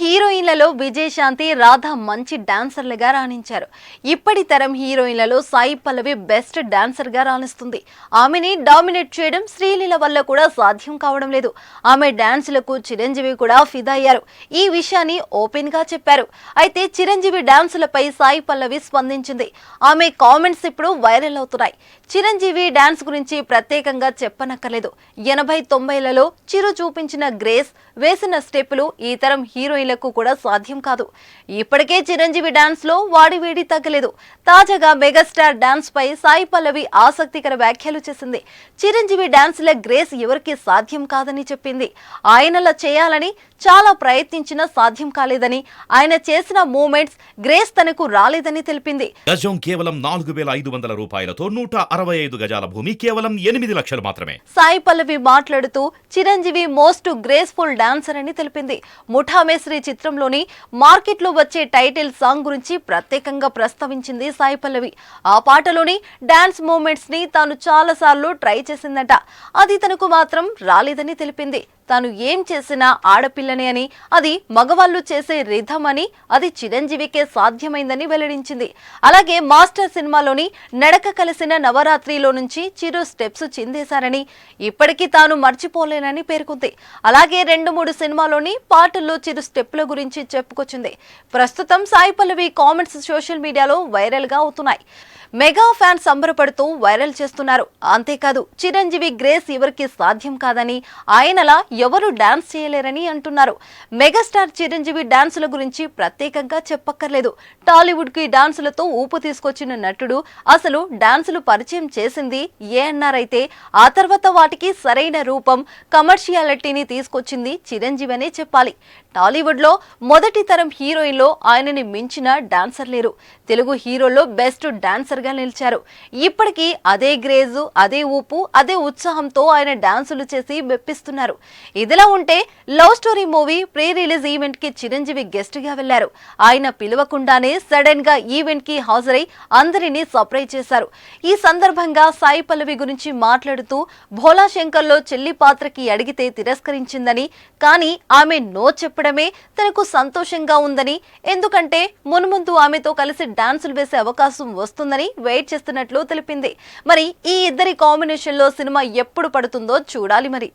హీరోయిన్లలో విజయశాంతి రాధ మంచి డాన్సర్లుగా రాణించారు. ఇప్పటి తరం హీరోయిన్లలో సాయి పల్లవి బెస్ట్ డాన్సర్గా రాణిస్తుంది. ఆమెని డామినేట్ చేయడం శ్రీలీల వల్ల కూడా సాధ్యం కావడం లేదు. ఆమె డాన్సులకు చిరంజీవి కూడా ఫిదా అయ్యారు ఈ విషయాన్ని ఓపెన్గా చెప్పారు. అయితే చిరంజీవి డాన్సులపై సాయి పల్లవి స్పందించింది. ఆమె కామెంట్స్ ఇప్పుడు వైరల్ అవుతున్నాయి. చిరంజీవి డాన్స్ గురించి ప్రత్యేకంగా చెప్పనక్కర్లేదు. ఎనభై తొంభైలలో చిరు చూపించిన గ్రేస్ వేసిన స్టెప్పులు ఈ తరం హీరోయిన్లకు కూడా సాధ్యం కాదు. ఇప్పటికే చిరంజీవి డాన్స్లో వాడివేడి తగ్గలేదు. తాజాగా మెగాస్టార్ డాన్స్ పై సాయి పల్లవి ఆసక్తికర వ్యాఖ్యలు చేసింది. చిరంజీవి డాన్స్ ల గ్రేస్ ఎవరికి సాధ్యం కాదని చెప్పింది. ఆయనలా చేయాలని చాలా ప్రయత్నించినా సాధ్యం కాలేదని ఆయన చేసిన మూమెంట్స్ గ్రేస్ తనకు రాలేదని తెలిపింది. గజం కేవలం నాలుగు వేల ఐదు వందల రూపాయలతో నూట అరవై ఐదు గజాల భూమి కేవలం ఎనిమిది లక్షలు మాత్రమే. సాయి పల్లవి మాట్లాడుతూ చిరంజీవి మోస్ట్ గ్రేస్ఫుల్ డాన్సర్ అని తెలిపింది. ముఠామేశ్రీ చిత్రంలోని మార్కెట్లో వచ్చే టైటిల్ సాంగ్ గురించి ప్రత్యేకంగా ప్రస్తావించింది సాయి పల్లవి. ఆ పాటలోని డాన్స్ మూమెంట్స్ని తాను చాలా సార్లు ట్రై చేసిందట. అది తనకు మాత్రం రాలేదని తెలిపింది. తాను ఏం చేసినా ఆడపిల్లనే అని అది మగవాళ్ళు చేసే రిధం అని అది చిరంజీవికే సాధ్యమైందని వెల్లడించింది. అలాగే మాస్టర్ సినిమాలోని నడక కలిసిన నవరాత్రిలో నుంచి చిరు స్టెప్స్ చిందేశారని ఇప్పటికీ తాను మర్చిపోలేనని పేర్కొంది. అలాగే రెండు మూడు సినిమాలోని పాటల్లో చిరు స్టెప్ల గురించి చెప్పుకొచ్చింది. ప్రస్తుతం సాయి పల్లవి కామెంట్స్ సోషల్ మీడియాలో వైరల్గా అవుతున్నాయి. మెగా ఫ్యాన్స్ సంబరపడుతూ వైరల్ చేస్తున్నారు. అంతేకాదు చిరంజీవి గ్రేస్ ఎవరికి సాధ్యం కాదని ఆయనలా ఎవరు డాన్స్ చేయలేరని అంటున్నారు. మెగాస్టార్ చిరంజీవి డాన్సుల గురించి ప్రత్యేకంగా చెప్పక్కర్లేదు. టాలీవుడ్కి డాన్సులతో ఊపు తీసుకొచ్చిన నటుడు అసలు డాన్సులు పరిచయం చేసింది ఏఎన్ఆర్ అయితే ఆ తర్వాత వాటికి సరైన రూపం కమర్షియాలిటీని తీసుకొచ్చింది చిరంజీవి అనే చెప్పాలి. టాలీవుడ్లో మొదటి తరం హీరోయిన్లో ఆయనని మించిన డాన్సర్ లేరు. తెలుగు హీరోల్లో బెస్ట్ డాన్సర్ గా నిలిచారు. ఇప్పటికీ అదే గ్రేజు అదే ఊపు అదే ఉత్సాహంతో ఆయన డాన్సులు చేసి మెప్పిస్తున్నారు. ఇదిలా ఉంటే love story movie pre release ఈవెంట్కి చిరంజీవి గెస్ట్గా వెళ్ళారు. ఆయన పిలవకుండానే సడన్గా ఈవెంట్కి హాజరై అందరినీ సర్ప్రైజ్ చేశారు. ఈ సందర్భంగా సాయి పల్లవి గురించి మాట్లాడుతూ భోలా శంకర్లో చెల్లి పాత్రకి అడిగితే తిరస్కరించిందని కానీ ఆమె నో చెప్పడమే తనకు సంతోషంగా ఉందని ఎందుకంటే మున్ముందు ఆమెతో కలిసి డాన్సులు వేసే అవకాశం వస్తుందని వెయిట్ చేస్తున్నట్లు తెలిపింది. మరి ఈ ఇద్దరి కాంబినేషన్లో సినిమా ఎప్పుడు పడుతుందో చూడాలి మరి.